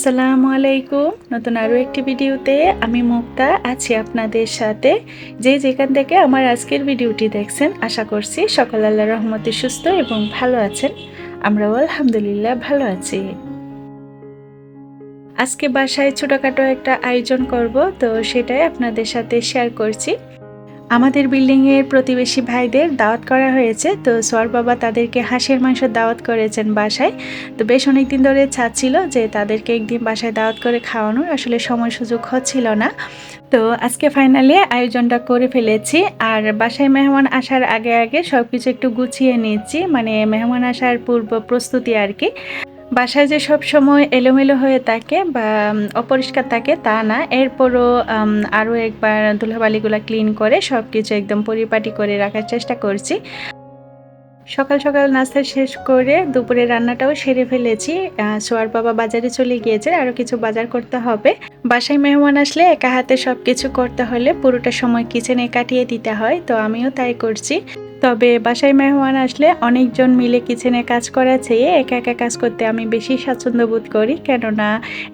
আসসালামু আলাইকুম। নতুন আরও একটি ভিডিওতে আমি মুক্তা আছি আপনাদের সাথে। যে যেখান থেকে আমার আজকের ভিডিওটি দেখছেন, আশা করছি সকল আল্লাহ রহমতে সুস্থ এবং ভালো আছেন। আমরাও আলহামদুলিল্লাহ ভালো আছি। আজকে বাসায় ছোটোখাটো একটা আয়োজন করব, তো সেটাই আপনাদের সাথে শেয়ার করছি। আমাদের বিল্ডিংয়ের প্রতিবেশী ভাইদের দাওয়াত করা হয়েছে। তো সোয়ার বাবা তাদেরকে হাঁসের মাংস দাওয়াত করেছেন বাসায়। তো বেশ অনেকদিন ধরে চাচ্ছিল যে তাদেরকে একদিন বাসায় দাওয়াত করে খাওয়ানোর আসলে সময় সুযোগ হচ্ছিল না। তো আজকে ফাইনালি আয়োজনটা করে ফেলেছি। আর বাসায় মেহমান আসার আগে আগে সব কিছু একটু গুছিয়ে নিচ্ছি। মানে মেহমান আসার পূর্ব প্রস্তুতি আর কি। বাসায় যে সব সময় এলোমেলো হয়ে থাকে বা অপরিষ্কার থাকে তা না। এরপরও আরও একবার ধুলাবালিগুলো ক্লিন করে সব কিছু একদম পরিপাটি করে রাখার চেষ্টা করছি। সকাল সকাল নাস্তা শেষ করে দুপুরে রান্নাটাও সেরে ফেলেছি। সোয়ার বাবা বাজারে চলে গিয়েছে, আরও কিছু বাজার করতে হবে। বাসায় মেহমান আসলে একা হাতে সব কিছু করতে হলে পুরোটা সময় কিচেনে কাটিয়ে দিতে হয়, তো আমিও তাই করছি। তবে বাসায় মেহমান আসলে অনেকজন মিলে কিচেনে কাজ করা চেয়ে একা একা কাজ করতে আমি বেশি স্বাচ্ছন্দ্য বোধ করি। কেননা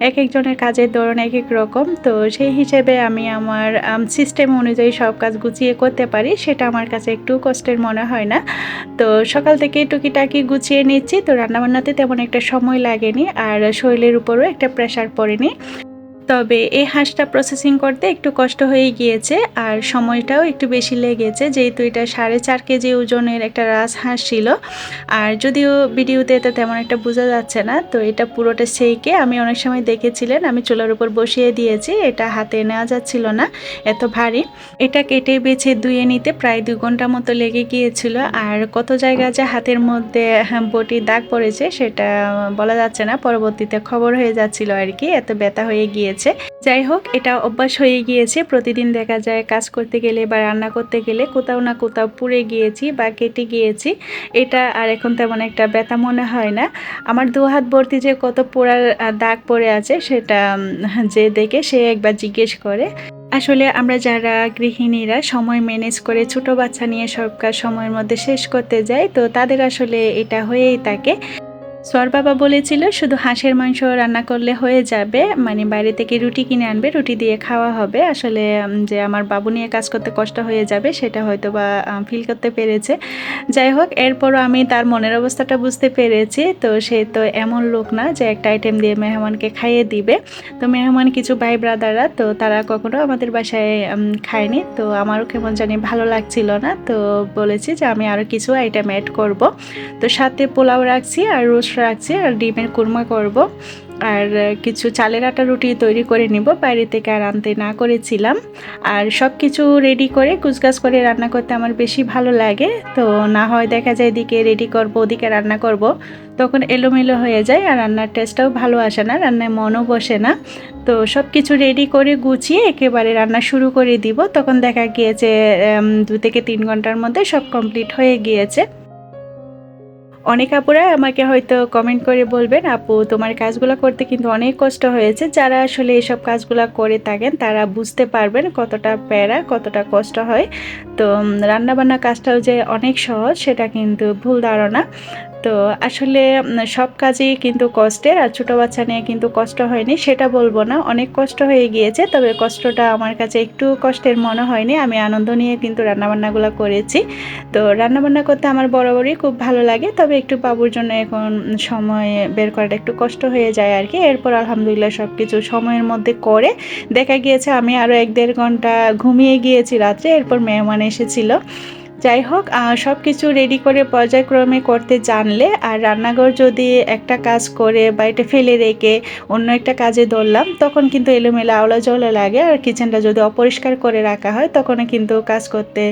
এক একজনের কাজের ধরন এক এক রকম। তো সেই হিসেবে আমি আমার সিস্টেম অনুযায়ী সব কাজ গুছিয়ে করতে পারি। সেটা আমার কাছে একটু কষ্টের মনে হয় না। তো সকাল থেকে টুকিটাকি গুছিয়ে নিচ্ছি। তো রান্নাবান্নাতে তেমন একটা সময় লাগেনি। আর শরীরের উপরও একটা প্রেশার পড়েনি। তবে এই হাঁসটা প্রসেসিং করতে একটু কষ্ট হয়ে গিয়েছে আর সময়টাও একটু বেশি লেগেছে। যেহেতু এটা সাড়ে চার কেজি ওজনের একটা রাস হাঁস ছিল। আর যদিও ভিডিওতে এটা তেমন একটা বোঝা যাচ্ছে না তো এটা পুরোটা সেইকে আমি অনেক সময় দেখেছিলেন আমি চুলার উপর বসিয়ে দিয়েছি এটা হাতে নেওয়া যাচ্ছিল না এত ভারী। এটা কেটে বেছে ধুয়ে নিতে প্রায় দু ঘণ্টা মতো লেগে গিয়েছিল। আর কত জায়গা যে হাতের মধ্যে হ্যাঁ, বটির দাগ পড়েছে সেটা বলা যাচ্ছে না পরবর্তীতে খবর হয়ে যাচ্ছিল আর কি এত ব্যথা হয়ে গিয়েছে। গিয়েছে যাই হোক, এটা অভ্যাস হয়ে গিয়েছে। প্রতিদিন দেখা যায় কাজ করতে গেলে বা রান্না করতে গেলে কোথাও না কোথাও পুড়ে গিয়েছি বা কেটে গিয়েছি। এটা আর এখন তেমন একটা ব্যথা মনে হয় না। আমার দু হাত ভর্তি যে কত পোড়ার দাগ পড়ে আছে সেটা যে দেখে সে একবার জিজ্ঞেস করে। আসলে আমরা যারা গৃহিণীরা সময় ম্যানেজ করে ছোট বাচ্চা নিয়ে সব কাজ সময়ের মধ্যে শেষ করতে যাই, তো তাদের আসলে এটা হয়েই থাকে। সোয়ার বাবা বলেছিল শুধু হাঁসের মাংস রান্না করলে হয়ে যাবে মানে বাইরে থেকে রুটি কিনে আনবে, রুটি দিয়ে খাওয়া হবে। আসলে যে আমার বাবু নিয়ে কাজ করতে কষ্ট হয়ে যাবে, সেটা হয়তো বা ফিল করতে পেরেছে। যাই হোক, এরপরও আমি তার মনের অবস্থাটা বুঝতে পেরেছি। তো সে তো এমন লোক না যে একটা আইটেম দিয়ে মেহমানকে খাইয়ে দিবে। তো মেহমান কিছু ভাই ব্রাদাররা তো তারা কখনো আমাদের বাসায় খায়নি। তো আমারও কেমন জানি ভালো লাগছিল না। তো বলেছি যে আমি আরও কিছু আইটেম অ্যাড করব। তো সাথে পোলাও রাখছি আর রোস্ট রাখছি আর ডিমের কুরমা করব। আর কিছু চালের আটা রুটি তৈরি করে নিব। বাইরে থেকে আর আনতে না করেছিলাম। আর সব কিছু রেডি করে কুচগাছ করে রান্না করতে আমার বেশি ভালো লাগে। তো না হয় দেখা যায় এদিকে রেডি করব, ওদিকে রান্না করব। তখন এলোমেলো হয়ে যায় আর রান্নার টেস্টটাও ভালো আসে না, রান্নায় মনও বসে না। তো সব কিছু রেডি করে গুছিয়ে একেবারে রান্না শুরু করে দিব। তখন দেখা গিয়েছে দু থেকে তিন ঘণ্টার মধ্যে সব কমপ্লিট হয়ে গিয়েছে। অনেক আপুরা আমাকে হয়তো কমেন্ট করে বলবেন, আপু, তোমার কাজগুলো করতে কিন্তু অনেক কষ্ট হয়েছে। যারা আসলে এসব কাজগুলো করে থাকেন, তারা বুঝতে পারবেন কতটা প্যারা, কতটা কষ্ট হয়। তো রান্নাবান্না কাজটাও যে অনেক সহজ, সেটা কিন্তু ভুল ধারণা। তো আসলে সব কাজেই কিন্তু কষ্টের আর ছোটো বাচ্চা নিয়ে কিন্তু কষ্ট হয়নি, সেটা বলব না। অনেক কষ্ট হয়ে গিয়েছে, তবে কষ্টটা আমার কাছে একটু কষ্টের মনে হয়নি। আমি আনন্দ নিয়ে কিন্তু রান্নাবান্নাগুলো করেছি। তো রান্নাবান্না করতে আমার বরাবরই খুব ভালো লাগে, তবে একটু বাবুর জন্য এখন সময় বের করাটা একটু কষ্ট হয়ে যায় আর কি। এরপর আলহামদুলিল্লাহ সব কিছু সময়ের মধ্যে করে দেখা গিয়েছে, আমি আরও এক দেড় ঘণ্টা ঘুমিয়ে গিয়েছি রাত্রে, এরপর মেহমান এসেছিল। যাই হোক সব কিছু রেডি করে পর্যায়ক্রমে করতে জানলে আর রান্নাঘর যদি একটা কাজ করে বা এটা ফেলে রেখে অন্য একটা কাজে ধরলাম, তখন কিন্তু এলোমেলো আওলা জলে লাগে। আর কিচেনটা যদি অপরিষ্কার করে রাখা হয় তখন কিন্তু কাজ করতে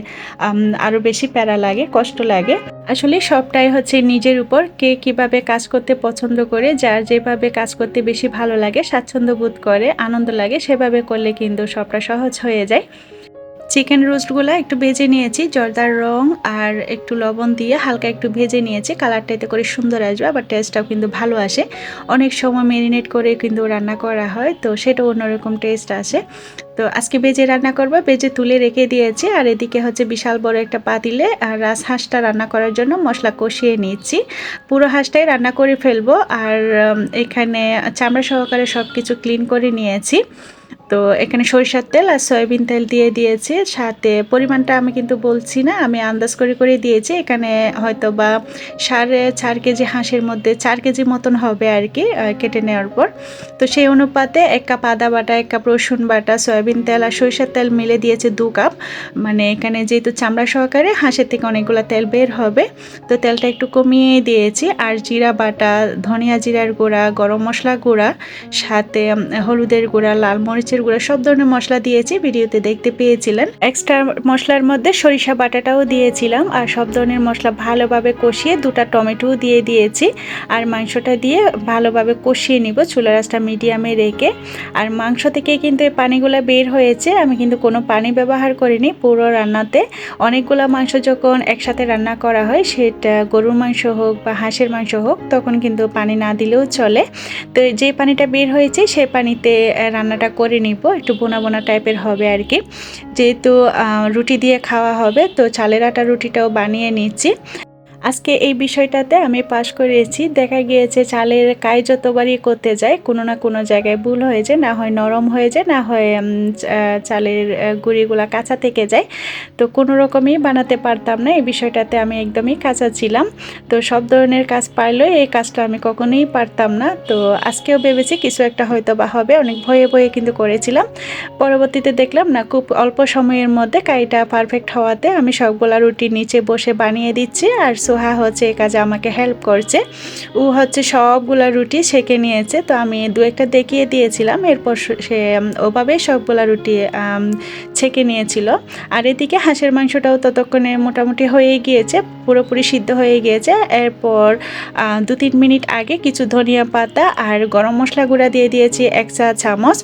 আরও বেশি প্যারা লাগে, কষ্ট লাগে। আসলে সবটাই হচ্ছে নিজের উপর, কে কীভাবে কাজ করতে পছন্দ করে, যার যেভাবে কাজ করতে বেশি ভালো লাগে, স্বাচ্ছন্দ্য বোধ করে, আনন্দ লাগে, সেভাবে করলে কিন্তু সবটা সহজ হয়ে যায়। চিকেন রোস্টগুলো একটু ভেজে নিয়েছি, জর্দার রং আর একটু লবণ দিয়ে হালকা একটু ভেজে নিয়েছি। কালারটা এতে করে সুন্দর আসবে, আবার টেস্টটাও কিন্তু ভালো আসে। অনেক সময় ম্যারিনেট করে কিন্তু রান্না করা হয়, তো সেটা অন্যরকম টেস্ট আসে। তো আজকে বেজে রান্না করব বেজে তুলে রেখে দিয়েছি, আর এদিকে হচ্ছে বিশাল বড় একটা পাতিলে আর রাস হাঁসটা রান্না করার জন্য মশলা কষিয়ে নিচ্ছি। পুরো হাঁসটাই রান্না করে ফেলব, আর এখানে চামড়া সহকারে সব কিছু ক্লিন করে নিয়েছি। তো এখানে সরিষার তেল আর সয়াবিন তেল দিয়ে দিয়েছি। সাথে পরিমাণটা আমি কিন্তু বলছি না, আমি আন্দাজ করে করে দিয়েছি। এখানে হয়তো বা সাড়ে চার কেজি হাঁসের মধ্যে চার কেজি মতন হবে আর কি কেটে নেওয়ার পর। তো সেই অনুপাতে এক কাপ আদা বাটা, এক কাপ রসুন বাটা, সয়াবিন তেল আর সরিষার তেল মিলে দিয়েছে দু কাপ। মানে এখানে যেহেতু চামড়া সহকারে হাঁসের থেকে অনেকগুলো তেল বের হবে, তো তেলটা একটু কমিয়ে দিয়েছি। আর জিরা বাটা, ধনিয়া জিরার গুঁড়া, গরম মশলা গুঁড়া, সাথে হলুদের গুঁড়া, লাল মরিচের গুঁড়া সব ধরনের মশলা দিয়েছি, ভিডিওতে দেখতে পেয়েছিলেন। এক্সট্রা মশলার মধ্যে সরিষা বাটাটাও দিয়েছিলাম, আর সব ধরনের মশলা ভালোভাবে কষিয়ে দুটা টমেটোও দিয়ে দিয়েছি। আর মাংসটা দিয়ে ভালোভাবে কষিয়ে নিব চুলা রাসটা মিডিয়ামে রেখে। আর মাংস থেকে কিন্তু এই পানিগুলো বের হয়েছে, আমি কিন্তু কোনো পানি ব্যবহার করিনি পুরো রান্নাতে। অনেকগুলো মাংস যখন একসাথে রান্না করা হয়, সেটা গরুর মাংস হোক বা হাঁসের মাংস হোক, তখন কিন্তু পানি না দিলেও চলে। তো যে পানিটা বের হয়েছে সেই পানিতে রান্নাটা করে নিব, একটু বোনা বোনা টাইপের হবে আর কি যেহেতু রুটি দিয়ে খাওয়া হবে, তো চালের আটা রুটিটাও বানিয়ে নিচ্ছি। আজকে এই বিষয়টাতে আমি পাশ করেছি দেখা গিয়েছে চালের কাজ যতবারই করতে যায়, কোনো না কোনো জায়গায় ভুল হয়ে যায়, না হয় নরম হয়ে যায়, না হয় চালের গুঁড়িগুলা কাঁচা থেকে যায়। তো কোনো রকমই বানাতে পারতাম না, এই বিষয়টাতে আমি একদমই কাঁচা ছিলাম। তো সব ধরনের কাজ পারলেও এই কাজটা আমি কখনোই পারতাম না। তো আজকেও ভেবেছি কিছু একটা হয়তো বা হবে, অনেক ভয়ে ভয়ে কিন্তু করেছিলাম। পরবর্তীতে দেখলাম, না, খুব অল্প সময়ের মধ্যে কাইটা পারফেক্ট হওয়াতে আমি সবগুলা রুটি নিচে বসে বানিয়ে দিচ্ছি। আর সোহা হচ্ছে এই কাজে আমাকে হেল্প করছে। ও হচ্ছে সবগুলা রুটি সেকে নিয়েছে। তো আমি দু একটা দেখিয়ে দিয়েছিলাম, এরপর সে ওভাবেই সবগুলা রুটি ছেঁকে নিয়েছিল। আর এদিকে হাঁসের মাংসটাও ততক্ষণে মোটামুটি হয়ে গিয়েছে, পুরোপুরি সিদ্ধ হয়ে গিয়েছে। এরপর দু তিন মিনিট আগে কিছু ধনিয়া পাতা আর গরম মশলা গুঁড়া দিয়ে দিয়েছি, এক চা চামচ।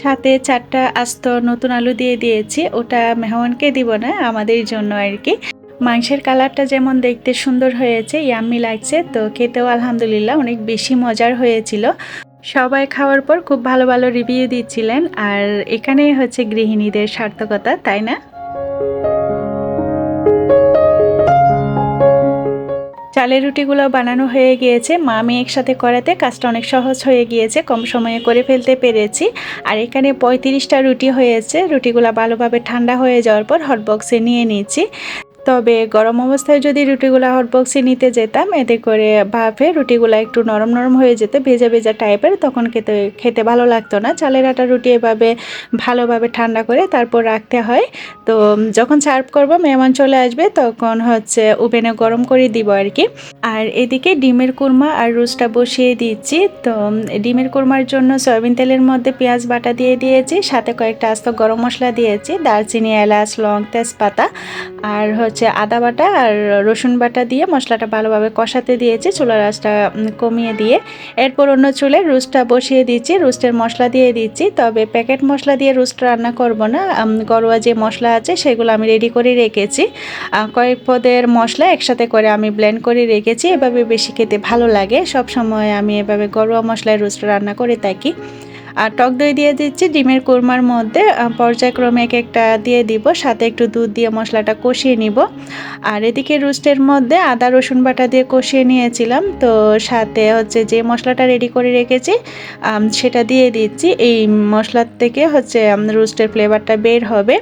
সাথে চারটা আস্ত নতুন আলু দিয়ে দিয়েছি। ওটা মেহমানকে দিব না, আমাদের জন্য আর কি। মাংসের কালারটা যেমন দেখতে সুন্দর হয়েছে, ইয়াম্মি লাগছে। তো খেতেও আলহামদুলিল্লাহ অনেক বেশি মজার হয়েছিল। সবাই খাওয়ার পর খুব ভালো ভালো রিভিউ দিচ্ছিলেন। আর এখানেই হচ্ছে গৃহিণীদের সার্থকতা, তাই না? চালের রুটিগুলো বানানো হয়ে গিয়েছে। মা আমি একসাথে করাতে কাজটা অনেক সহজ হয়ে গিয়েছে, কম সময়ে করে ফেলতে পেরেছি। আর এখানে পঁয়ত্রিশটা রুটি হয়েছে। রুটিগুলো ভালোভাবে ঠান্ডা হয়ে যাওয়ার পর হটবক্সে নিয়ে নিচ্ছি। তবে গরম অবস্থায় যদি রুটিগুলো হটবক্সে নিতে যেতাম, এতে করে ভাপে রুটিগুলো একটু নরম নরম হয়ে যেত, ভেজা ভেজা টাইপের তখন খেতে খেতে ভালো লাগতো না। চালের আটা রুটি এভাবে ভালোভাবে ঠান্ডা করে তারপর রাখতে হয়। তো যখন সার্ভ করব, মেহমান চলে আসবে, তখন হচ্ছে ওভেনে গরম করে দিব আর কি আর এদিকে ডিমের কুরমা আর রোস্টটা বসিয়ে দিচ্ছি। তো ডিমের কুরমার জন্য সয়াবিন তেলের মধ্যে পেঁয়াজ বাটা দিয়ে দিয়েছি, সাথে কয়েকটা আস্ত গরম মশলা দিয়েছি, দারচিনি, এলাচ, লং, তেজপাতা। আর হচ্ছে আদা বাটা আর রসুন বাটা দিয়ে মশলাটা ভালোভাবে কষাতে দিয়েছি, চুলার আঁচটা কমিয়ে দিয়ে। এরপর অন্য চুলে রোস্টটা বসিয়ে দিচ্ছি রুস্টের মশলা দিয়ে দিচ্ছি তবে প্যাকেট মশলা দিয়ে রুস্ট রান্না করব না ঘরোয়া যে মশলা আছে সেগুলো আমি রেডি করে রেখেছি। কয়েক পদের মশলা একসাথে করে আমি ব্লেন্ড করে রেখেছি, এভাবে বেশি খেতে ভালো লাগে। সব সময় আমি এভাবে ঘরোয়া মশলায় রোস্ট রান্না করে থাকি। আর টক দই দিয়ে দিচ্ছি, ডিমের কোরমার মধ্যে পর্যায়ক্রমে এক একটা দিয়ে দিব, সাথে একটু দুধ দিয়ে মশলাটা কষিয়ে নিব। আর এদিকে রোস্টের মধ্যে আদা, রসুন বাটা দিয়ে কষিয়ে নিয়েছিলাম, তো সাথে হচ্ছে যে মশলাটা রেডি করে রেখেছি সেটা দিয়ে দিচ্ছি। এই মশলার থেকে হচ্ছে রোস্টের ফ্লেভারটা বের হবে।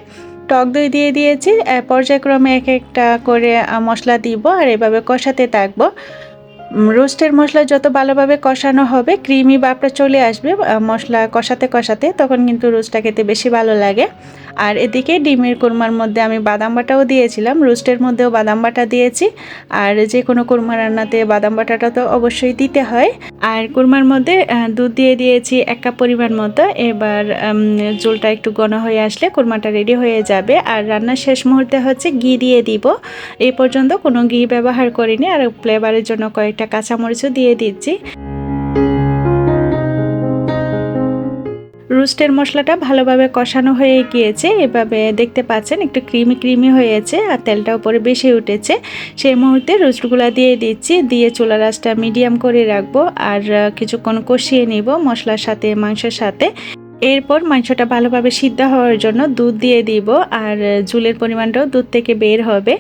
টক দই দিয়ে দিয়েছি পর্যায়ক্রমে এক একটা করে মশলা দিব, আর এভাবে কষাতে থাকব। রোস্টের মশলা যত ভালোভাবে কষানো হবে, ক্রিমি বাপটা চলে আসবে মশলা কষাতে কষাতে, তখন কিন্তু রোস্টটা খেতে বেশি ভালো লাগে। আর এদিকে ডিমের কোরমার মধ্যে আমি বাদাম বাটাও দিয়েছিলাম, রোস্টের মধ্যেও বাদাম বাটা দিয়েছি। আর যে কোনো কোরমা রান্নাতে বাদাম বাটাটা তো অবশ্যই দিতে হয়। আর কোরমার মধ্যে দুধ দিয়ে দিয়েছি এক কাপ পরিমাণ মতো। এবার ঝোলটা একটু ঘন হয়ে আসলে কোরমাটা রেডি হয়ে যাবে। আর রান্নার শেষ মুহূর্তে হচ্ছে ঘি দিয়ে দিব। এই পর্যন্ত কোনো ঘি ব্যবহার করিনি। আর ফ্লেভারের জন্য কয়েকটা কাঁচামরিচও দিয়ে দিচ্ছি। রোস্টের মশলাটা ভালোভাবে কষানো হয়ে গিয়েছে। এভাবে দেখতে পাচ্ছেন একটু ক্রিমি ক্রিমি হয়েছে আর তেলটা উপরে বেশি উঠেছে। সেই মুহূর্তে রোস্টগুলো দিয়ে দিচ্ছি। দিয়ে চুলা রাসটা মিডিয়াম করে রাখব আর কিছুক্ষণ কষিয়ে নিব মশলার সাথে, মাংসের সাথে। এরপর মাংসটা ভালোভাবে সিদ্ধ হওয়ার জন্য দুধ দিয়ে দিব আর জুলের পরিমাণটাও দুধ থেকে বের হবে।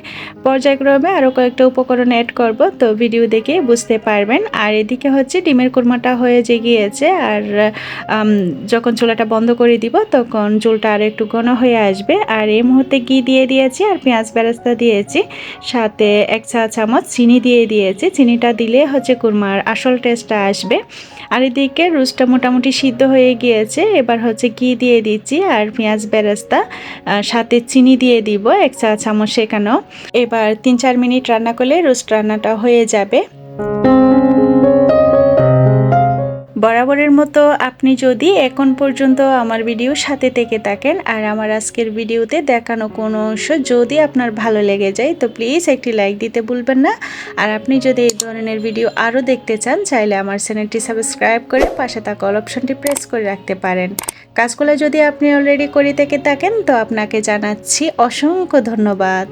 পর্যায়ক্রমে আরও কয়েকটা উপকরণ অ্যাড করব, তো ভিডিও দেখে বুঝতে পারবেন। আর এদিকে হচ্ছে ডিমের কুরমাটা হয়ে যে গিয়েছে আর যখন চুলাটা বন্ধ করে দিব তখন চুলটা আর একটু ঘন হয়ে আসবে। আর এই মুহূর্তে ঘি দিয়ে দিয়েছি আর পেঁয়াজ বেরাস্তা দিয়েছি। সাথে এক চা চামচ চিনি দিয়ে দিয়েছি। চিনিটা দিলে হচ্ছে কুরমার আসল টেস্টটা আসবে। আর এদিকে রুসটা মোটামুটি সিদ্ধ হয়ে গিয়েছে। এবার হচ্ছে ঘি দিয়ে দিচ্ছি আর পেঁয়াজ বেরেস্তা সাথে চিনি দিয়ে দিব, এক চা চামচ শেখানো এবার তিন চার মিনিট রান্না করলে রোস্ট রান্নাটা হয়ে যাবে। বরাবরের মতো আপনি যদি এখন পর্যন্ত আমার ভিডিও সাথে থেকে থাকেন আর আমার আজকের ভিডিওতে দেখানো কোনো অংশ যদি আপনার ভালো লেগে যায়, তো প্লিজ একটি লাইক দিতে ভুলবেন না। আর আপনি যদি এই ধরনের ভিডিও আরও দেখতে চান, চাইলে আমার চ্যানেলটি সাবস্ক্রাইব করে পাশে থাকা অল অপশনটি প্রেস করে রাখতে পারেন। কাজগুলো যদি আপনি অলরেডি করে থেকে থাকেন, তো আপনাকে জানাচ্ছি অসংখ্য ধন্যবাদ।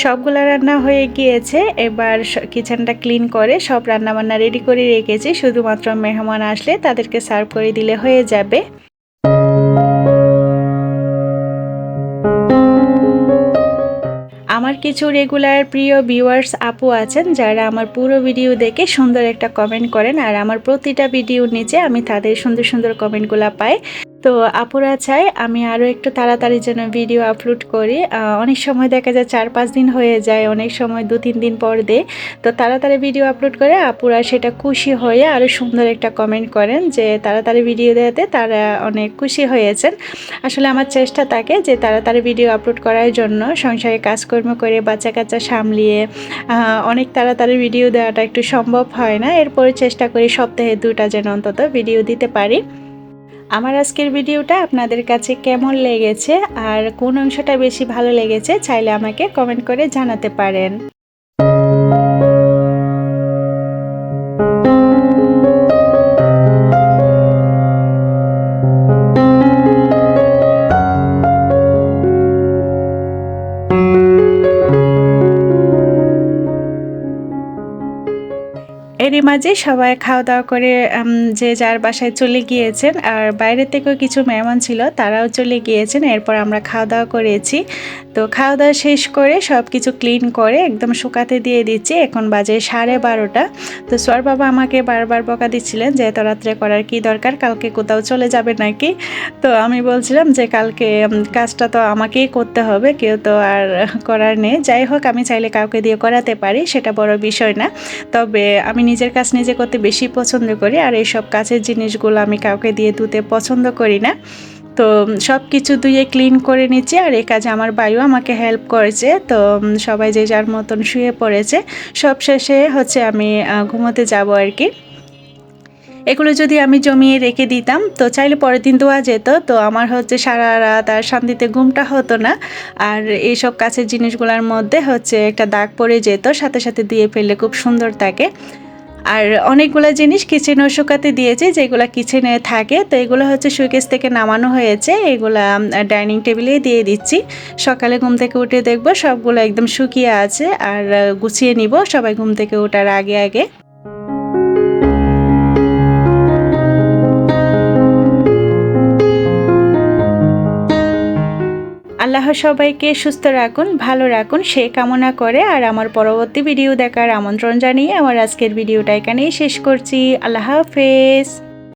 সবগুলো রান্না হয়ে গিয়েছে। এবার কিচেনটা ক্লিন করে সব রান্না বান্না রেডি করে রেখেছি। শুধুমাত্র মেহমান আসলে তাদেরকে সার্ভ করে দিলে হয়ে যাবে। আমার কিছু রেগুলার প্রিয় ভিউয়ার্স আপু আছেন, যারা আমার পুরো ভিডিও দেখে সুন্দর একটা কমেন্ট করেন। আর আমার প্রতিটা ভিডিওর নিচে আমি তাদের সুন্দর সুন্দর কমেন্টগুলো পাই। তো আপুরা চাই আমি আরও একটু তাড়াতাড়ি যেন ভিডিও আপলোড করি। অনেক সময় দেখা যায় চার পাঁচ দিন হয়ে যায়, অনেক সময় দু তিন দিন পর দে তো তাড়াতাড়ি ভিডিও আপলোড করে আপুরা সেটা খুশি হয়ে আরও সুন্দর একটা কমেন্ট করেন যে তাড়াতাড়ি ভিডিও দেওয়াতে তারা অনেক খুশি হয়েছেন। আসলে আমার চেষ্টা থাকে যে তাড়াতাড়ি ভিডিও আপলোড করার জন্য সংসারে কাজকর্ম করে বাচ্চা কাচ্চা সামলিয়ে অনেক তাড়াতাড়ি ভিডিও দেওয়াটা একটু সম্ভব হয় না। এরপরে চেষ্টা করি সপ্তাহে দুটা যেন অন্তত ভিডিও দিতে পারি। আমার আজকের ভিডিওটা আপনাদের কাছে কেমন লেগেছে আর কোন অংশটা বেশি ভালো লেগেছে চাইলে আমাকে কমেন্ট করে জানাতে পারেন। এরই মাঝে সবাই খাওয়া দাওয়া করে যে যার বাসায় চলে গিয়েছেন। আর বাইরে থেকেও কিছু মেহমান ছিল, তারাও চলে গিয়েছেন। এরপর আমরা খাওয়া দাওয়া করেছি। তো খাওয়া দাওয়া শেষ করে সব কিছু ক্লিন করে একদম শুকাতে দিয়ে দিচ্ছি। এখন বাজে সাড়ে বারোটা। তো সোয়ার বাবা আমাকে বারবার বকা দিচ্ছিলেন যে, এত রাত্রে করার কি দরকার? কালকে কোথাও চলে যাবে নাকি? তো আমি বলছিলাম যে, কালকে কাজটা তো আমাকেই করতে হবে। কেউ তো আর করার নেই। যাই হোক, আমি চাইলে কাউকে দিয়ে করাতে পারি, সেটা বড় বিষয় না। তবে আমি নিজের কাজ নিজে করতে বেশি পছন্দ করি, আর এইসব কাছের জিনিসগুলো আমি কাউকে দিয়ে ধুতে পছন্দ করি না। তো সব কিছু ধুয়ে ক্লিন করে নিচ্ছি আর এই কাজে আমার বায়ু আমাকে হেল্প করেছে। তো সবাই যে যার মতন শুয়ে পড়েছে, সব শেষে হচ্ছে আমি ঘুমোতে যাব আর কি। এগুলো যদি আমি জমিয়ে রেখে দিতাম, তো চাইলে পরের দিন ধোয়া যেত। তো আমার হচ্ছে সারা রাত আর শান্তিতে ঘুমটা হতো না। আর এইসব কাছের জিনিসগুলোর মধ্যে হচ্ছে একটা দাগ পড়ে যেত, সাথে সাথে দিয়ে ফেললে খুব সুন্দর থাকে। আর অনেকগুলো জিনিস কিচেনে শুকাতে দিয়েছে, যেগুলো কিচেনে থাকে। তো এগুলো হচ্ছে সুইকেস থেকে নামানো হয়েছে। এগুলা ডাইনিং টেবিলেই দিয়ে দিচ্ছি। সকালে ঘুম থেকে উঠে দেখব, সবগুলো একদম শুকিয়ে আছে। আর গুছিয়ে নিব সবাই ঘুম থেকে ওঠার আগে আগে। আল্লাহ সবাইকে সুস্থ রাখুন, ভালো রাখুন, সে কামনা করে। আর আমার পরবর্তী ভিডিও দেখার আমন্ত্রণ জানিয়ে আমার আজকের ভিডিওটা এখানেই শেষ করছি। আল্লাহ হাফেজ।